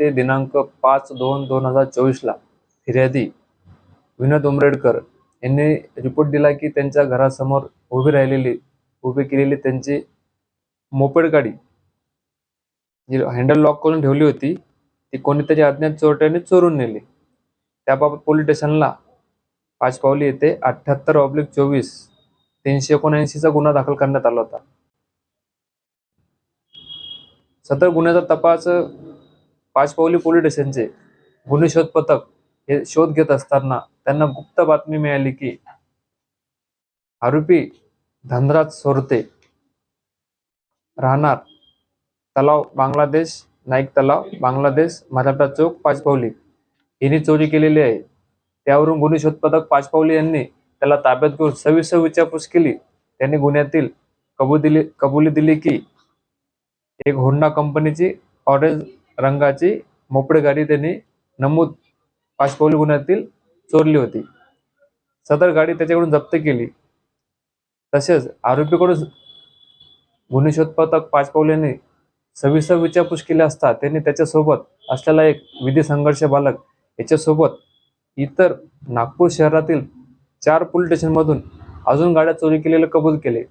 ते दिनांक पाच दोन दोन हजार चोवीसला फिर्यादी. विनोद उमरेडकर यांनी रिपोर्ट दिला की त्यांच्या घरासमोर उभी राहिलेली उभी केलेली त्यांची मोपेड गाडी जी हँडल लॉक करून ठेवली होती ती कोणी त्याच्या अज्ञात चोरट्याने चोरून नेली. त्याबाबत पोलीस स्टेशनला पाच पावली येथे अठ्ठ्याहत्तर ऑब्लिक चोवीस तीनशे एकोणऐंशीचा गुन्हा दाखल करण्यात आला होता. सदर गुन्ह्याचा तपास पाचपावली पोलीस स्टेशनचे गुन्हे शोध पथक हे शोध घेत असताना त्यांना गुप्त बातमी मिळाली की आरोपी धनराज सोरते राहणार तलाव बांगलादेश नाईक तलाव बांगलादेश मराठा चौक पाचपावली. यांनी चोरी केलेली आहे. त्यावरून गुन्हे शोध पथक पाचपावली यांनी त्याला ताब्यात घेऊन सविस्तर विचारपूस केली. त्यांनी गुन्ह्यातील कबूल दिली कबुली दिली की एक होंडा कंपनीची ऑरेंज रंगाची मोपड गाडी त्यांनी नमूद पाचपौली गुन्ह्यातील चोरली होती. सदर गाडी त्याच्याकडून जप्त केली. तसेच आरोपीकडून गुन्हे शोध पथक पाचपावलीने सविस्तर विचारपूस केली असता त्यांनी त्याच्यासोबत असलेला एक विधी संघर्ष बालक याच्यासोबत इतर नागपूर शहरातील चार पोलीस स्टेशनमधून अजून गाड्या चोरी केलेले कबूल केले.